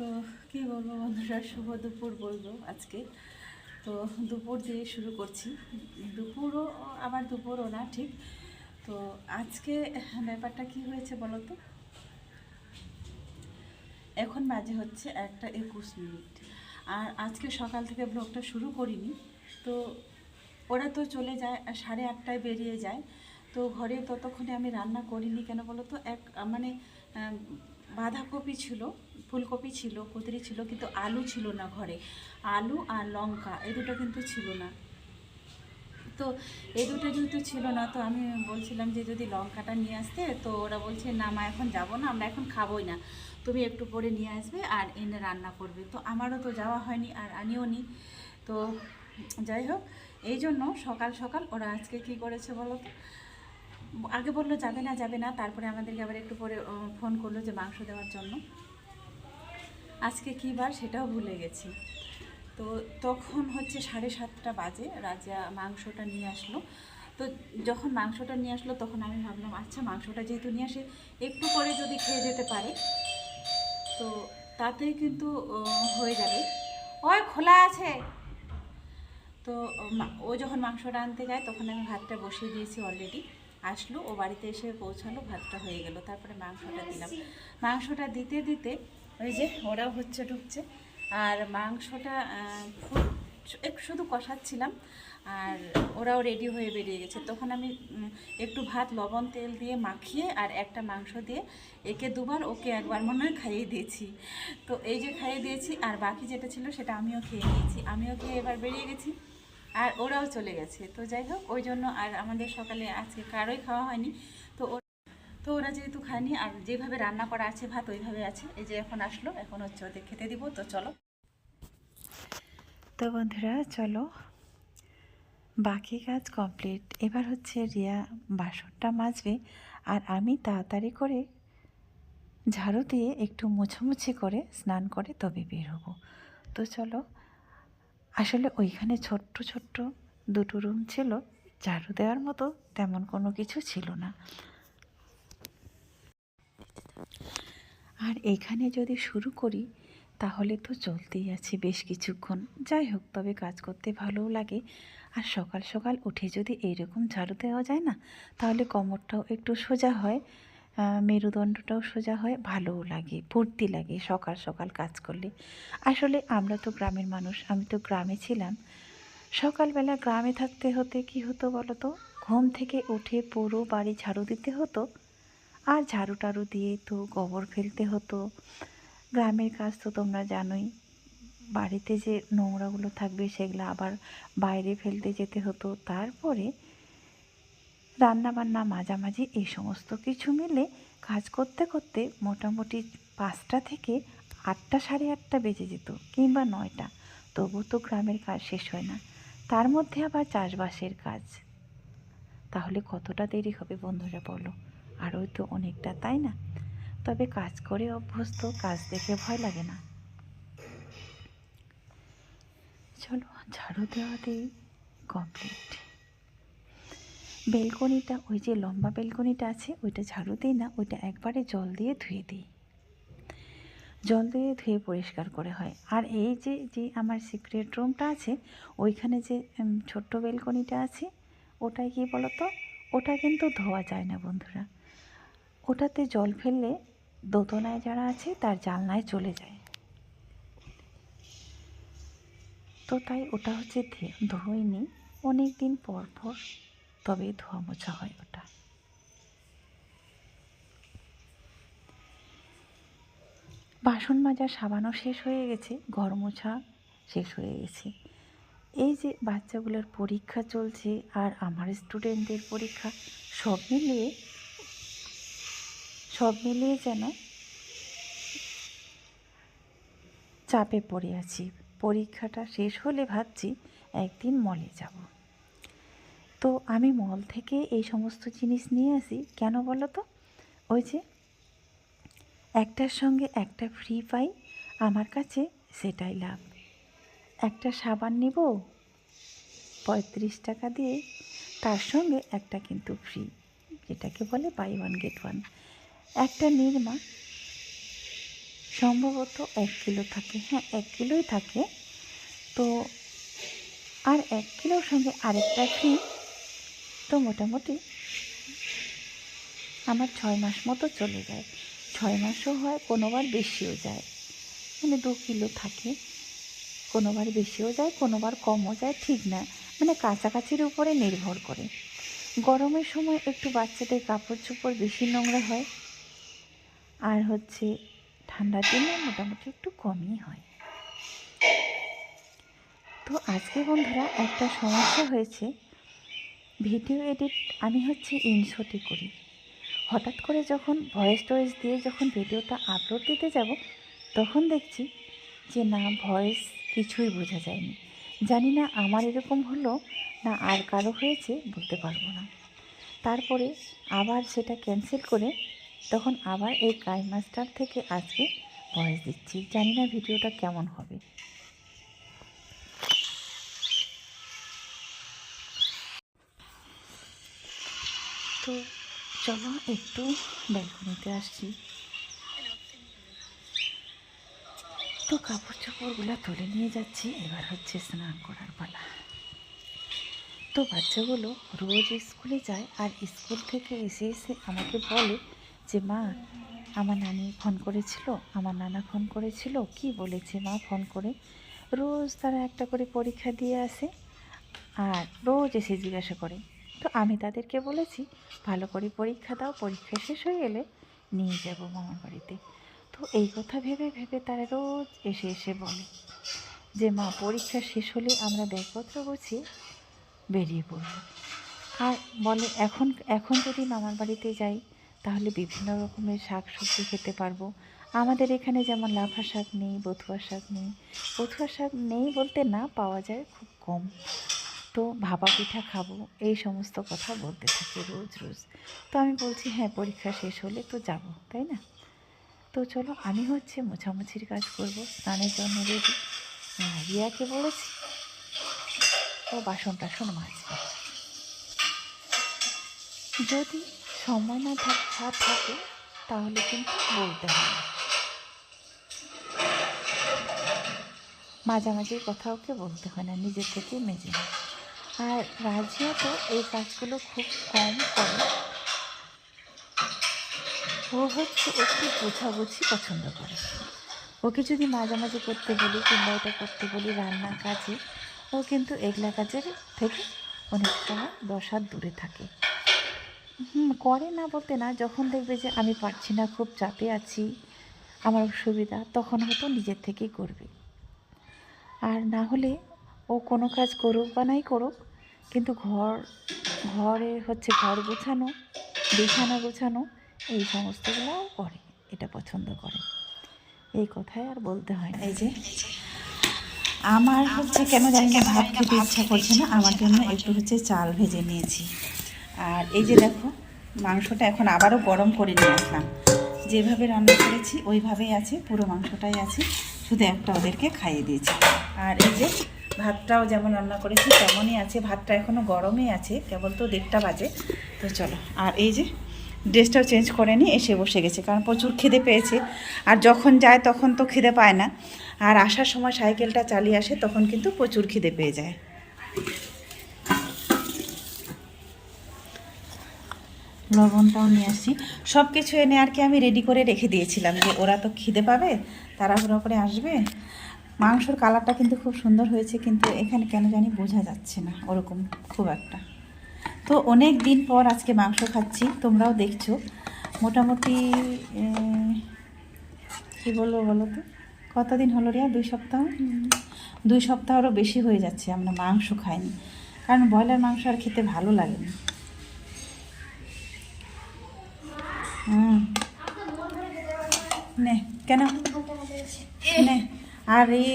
তো কী বলব বন্ধুরা, শুভ দুপুর বলব আজকে। তো দুপুর দিয়ে শুরু করছি। দুপুরও, আবার দুপুরও না, ঠিক। তো আজকে ব্যাপারটা কি হয়েছে বলো তো? এখন বাজে হচ্ছে একটা একুশ মিনিট। আর আজকে সকাল থেকে ব্লগটা শুরু করিনি। তো ওরা তো চলে যায়, সাড়ে আটটায় বেরিয়ে যায়। তো ঘরে ততক্ষণে আমি রান্না করিনি কেন বলো তো? এক মানে বাঁধাকপি ছিল। ফুলকপি ছিল কুদরি ছিল, কিন্তু আলু ছিল না ঘরে। আলু আর লঙ্কা এই দুটো কিন্তু ছিল না। তো এই দুটো যেহেতু ছিল না। তো আমি বলছিলাম যে যদি লঙ্কাটা নিয়ে আসতে, তো ওরা বলছে, না মা, এখন যাব না, আমরা এখন খাবোই না। তুমি একটু পরে নিয়ে আসবে আর এনে রান্না করবে। তো আমারও তো যাওয়া হয়নি আর আনিও নি। তো যাই হোক, এই জন্য সকাল সকাল ওরা আজকে কি করেছে বলো তো? আগে বলল, যাবে না যাবে না। তারপরে আমাদেরকে আবার একটু পরে ফোন করল যে মাংস দেওয়ার জন্য। আজকে কী বার সেটাও ভুলে গেছি। তো তখন হচ্ছে সাড়ে সাতটা বাজে রাজা মাংসটা নিয়ে আসলো। তো যখন মাংসটা নিয়ে আসলো তখন আমি ভাবলাম আচ্ছা মাংসটা যেহেতু নিয়ে আসে, একটু করে যদি খেয়ে যেতে পারে। তো তাতে কিন্তু হয়ে যাবে। ওই খোলা আছে। তো ও যখন মাংসটা আনতে যায় তখন আমি ভাতটা বসিয়ে দিয়েছি অলরেডি আসলো, ও বাড়িতে এসে পৌঁছালো, ভাতটা হয়ে গেল, তারপরে মাংসটা দিলাম। মাংসটা দিতে দিতে ওই যে ওরাও হচ্ছে ঢুকছে। আর মাংসটা একটু শুধু কষাচ্ছিলাম, আর ওরাও রেডি হয়ে বেরিয়ে গেছে। তখন আমি একটু ভাত, লবণ, তেল দিয়ে মাখিয়ে আর একটা মাংস দিয়ে একে দুবার ওকে একবার মনে হয় খাইয়ে দিয়েছি। তো এই যে খাইয়ে দিয়েছি, আর বাকি যেটা ছিল সেটা আমিও খেয়ে নিয়েছি। আমিও খেয়ে এবার বেরিয়ে গেছি, আর ওরাও চলে গেছে। তো যাই হোক, ওই জন্য আর আমাদের সকালে আজকে কারোই খাওয়া হয়নি। তো ওরা যেহেতু খায়নি, আর যেভাবে রান্না করা আছে, ভাত ওইভাবে আছে, এই যে এখন আসলো, এখন হচ্ছে ওদের খেতে দিব, তো চলো। তো বন্ধুরা, চলো। বাকি কাজ কমপ্লিট। এবার হচ্ছে রিয়া বাসনটা মাজবে, আর আমি তাড়াতাড়ি করে ঝাড়ু দিয়ে একটু মুছামুছি করে স্নান করে তবে বের হব। তো চলো, আসলে ওইখানে ছোট্ট ছোট্ট দুটো রুম ছিল, ঝাড়ু দেওয়ার মতো তেমন কোনো কিছু ছিল না। আর এখানে যদি শুরু করি, তাহলে তো চলতেই আছে বেশ কিছুক্ষণ। যাই হোক, তবে কাজ করতে ভালোও লাগে। আর সকাল সকাল উঠে যদি এইরকম ঝাড়ু দেওয়া যায় না, তাহলে কোমরটাও একটু সোজা হয় মেরুদণ্ডটাও সোজা হয়, ভালোও লাগে, ফুর্তি লাগে সকাল সকাল কাজ করলে। আসলে আমরা তো গ্রামের মানুষ, আমি তো গ্রামে ছিলাম। সকালবেলা গ্রামে থাকতে হতে কি হতো বলো তো ঘুম থেকে উঠে পুরো বাড়ি ঝাড়ু দিতে হতো। আর ঝাড়ু টাড়ু দিয়ে তো গোবর ফেলতে হতো। গ্রামের কাজ তো তোমরা জানোই। বাড়িতে যে নোংরাগুলো থাকবে সেগুলো আবার বাইরে ফেলতে যেতে হতো। তারপরে রান্না বান্না মাঝামাঝি এই সমস্ত কিছু মিলে কাজ করতে করতে মোটামুটি পাঁচটা থেকে আটটা, সাড়ে আটটা বেজে যেত কিংবা নয়টা। তবু তো গ্রামের কাজ শেষ হয় না। তার মধ্যে আবার চাষবাসের কাজ। তাহলে কতটা দেরি হবে বন্ধুরা বলো? আরও তো অনেকটা, তাই না? তবে কাজ করে অভ্যস্ত, কাজ দেখে ভয় লাগে না। চলো, ঝাড়ু দেওয়াতেই কমপ্লিট বেলকনিটা, ওই যে লম্বা বেলকনিটা আছে, ওইটা ঝাড়ু দিই না, ওইটা একবারে জল দিয়ে ধুয়ে দিই। জল দিয়ে ধুয়ে পরিষ্কার করে হয়। আর এই যে যে আমার সিক্রেট রুমটা আছে, ওইখানে যে ছোট্ট বেলকনিটা আছে ওটাই কি বলতো? ওটা কিন্তু ধোয়া যায় না, বন্ধুরা। ওটাতে জল ফেললে দোতনায় যারা আছে তার জানলায় চলে যায়। তো তাই ওটা হচ্ছে ধোয়নি। অনেক দিন পর পর তবে ধোয়া মোছা হয় ওটা। বাসন মাজা সাবানও শেষ হয়ে গেছে, ঘর মোছা শেষ হয়ে গেছে। এই যে বাচ্চাগুলোর পরীক্ষা চলছে আর আমার স্টুডেন্টদের পরীক্ষা সব মিলিয়ে সব মিলিয়ে যেন চাপে পড়ে আছি। পরীক্ষাটা শেষ হলে ভাবছি একদিন মলে যাব। তো আমি মল থেকে এই সমস্ত জিনিস নিয়ে আসি। কেন বলো তো? ওই যে একটার সঙ্গে একটা ফ্রি পাই, আমার কাছে সেটাই লাভ। একটা সাবান নিব, পঁয়ত্রিশ টাকা দিয়ে, তার সঙ্গে একটা কিন্তু ফ্রি যেটাকে বলে বাই ওয়ান গেট ওয়ান একটা নির্মা সম্ভবত এক কিলো থাকে। হ্যাঁ এক কিলোই থাকে। তো আর এক কিলোর সঙ্গে আরেকটা ফ্রি তো মোটামুটি আমার ছয় মাস মতো চলে যায়। ছয় মাসও হয়, কোনোবার বেশিও যায়। মানে দু কিলো থাকে। কোনোবার বেশিও যায়, কোনোবার কমও যায়, ঠিক না। মানে কাছাকাছির উপরে নির্ভর করে। গরমের সময় একটু বাচ্চাদের কাপড় চোপড় বেশি নোংরা হয়। আর হচ্ছে ঠান্ডার দিনে মোটামুটি একটু কমই হয়। তো আজকে বন্ধুরা একটা সমস্যা হয়েছে। ভিডিও এডিট আমি হচ্ছে ইনশটে করি। হঠাৎ করে যখন ভয়েস টয়েস দিয়ে যখন ভিডিওটা আপলোড দিতে যাব, তখন দেখছি যে না, ভয়েস কিছুই বোঝা যায়নি। জানি না আমার এরকম হলো না আর কারও হয়েছে, বলতে পারব না। তারপরে আবার সেটা ক্যান্সেল করে তখন আবার এই কাই মাস্টার থেকে আজকে ভয়েস দিচ্ছি। জানি না ভিডিওটা কেমন হবে। তো চলো একটু ব্যালকনিতে আসছি। তো কাপড় চোপড়গুলো তুলে নিয়ে যাচ্ছি। এবার হচ্ছে স্নান করার পালা। তো বাচ্চাগুলো রোজ স্কুলে যায় আর স্কুল থেকে এসে এসে আমাকে বলে যে, মা, আমার নানি ফোন করেছিল, আমার নানা ফোন করেছিল, কি বলেছে মা ফোন করে? রোজ তারা একটা করে পরীক্ষা দিয়ে আসে আর রোজ এসে জিজ্ঞাসা করে। তো আমি তাদেরকে বলেছি, ভালো করে পরীক্ষা দাও, পরীক্ষা শেষ হয়ে গেলে নিয়ে যাব মামার বাড়িতে। তো এই কথা ভেবে ভেবে তারা রোজ এসে এসে বলে যে, মা, পরীক্ষা শেষ হলে আমরা ব্যাগপত্র গুছিয়ে বেরিয়ে পড়ব। আর বলে, এখন এখন যদি মামার বাড়িতে যাই তাহলে বিভিন্ন রকমের শাক সবজি খেতে পারব। আমাদের এখানে যেমন লাফা শাক নেই, বথুয়া শাক নেই। বথুয়া শাক নেই বলতে না পাওয়া যায়, খুব কম। তো ভাপা পিঠা খাব, এই সমস্ত কথা বলতে থাকে রোজ রোজ। তো আমি বলছি হ্যাঁ পরীক্ষা শেষ হলে তো যাব, তাই না? তো চলো, আমি হচ্ছে মোছামুছির কাজ করব, স্নানের জন্য রেডি রিয়াকে বলেছি, ও বাসন টাসন মাজবে। যদি সময় না থাক থাকে, তাহলে কিন্তু বলতে হবে। মাঝামাঝির কথা ওকে বলতে হয় না নিজের থেকে মেজে আর রাজিয়া তো এই কাজগুলো খুব কম করে। ও হচ্ছে একটু বোঝাবুঝি পছন্দ করে। ওকে যদি মাঝামাঝি করতে বলি কিংবা এটা করতে বলি রান্নার কাজে, ও কিন্তু এগুলা কাজের থেকে অনেক সময় দশ হাত দূরে থাকে। হুম, করে না বলতে না, যখন দেখবে যে আমি পারছি না, খুব চাপে আছি, আমার অসুবিধা, তখন হয়তো নিজের থেকেই করবে। আর না হলে ও কোনো কাজ করুক বা নাই করুক, কিন্তু ঘর, ঘরে হচ্ছে ঘর গোছানো, বিছানা গোছানো, এই সমস্তগুলোও করে, এটা পছন্দ করে। এই কথাই আর বলতে হয় না। এই যে, আমার হচ্ছে কেন জানি ভাত খেতে ইচ্ছা করছে না, আমার জন্য একটু হচ্ছে চাল ভেজে নিয়েছি। আর এই যে দেখো, মাংসটা এখন আবারও গরম করে নিয়ে আসলাম। যেভাবে রান্না করেছি, ওইভাবেই আছে, পুরো মাংসটাই আছে। শুধু একটা ওদেরকে খাইয়ে দিয়েছি। আর এই যে ভাতটাও যেমন রান্না করেছি, তেমনই আছে। ভাতটা এখনও গরমই আছে, কেবল তো দেড়টা বাজে। তো চলো, আর এই যে ড্রেসটাও চেঞ্জ করে নিয়ে এসে বসে গেছে, কারণ প্রচুর খিদে পেয়েছে। আর যখন যায় তখন তো খিদে পায় না। আর আসার সময় সাইকেলটা চালিয়ে আসে, তখন কিন্তু প্রচুর খিদে পেয়ে যায়। লবণটাও নিয়ে আসি। সব কিছু এনে আর কি আমি রেডি করে রেখে দিয়েছিলাম যে ওরা তো খিদে পাবে, তাড়াহুড়ো করে আসবে। মাংসর কালারটা কিন্তু খুব সুন্দর হয়েছে, কিন্তু এখানে কেন জানি বোঝা যাচ্ছে না, ওরকম খুব একটা। তো অনেক দিন পর আজকে মাংস খাচ্ছি, তোমরাও দেখছ। মোটামুটি কী বলব বলো তো? কতদিন হলো রে দুই সপ্তাহ? দুই সপ্তাহেরও বেশি হয়ে যাচ্ছে, আমরা মাংস খাইনি। কারণ ব্রয়লার মাংস আর খেতে ভালো লাগে না নে কেন? নে আর এই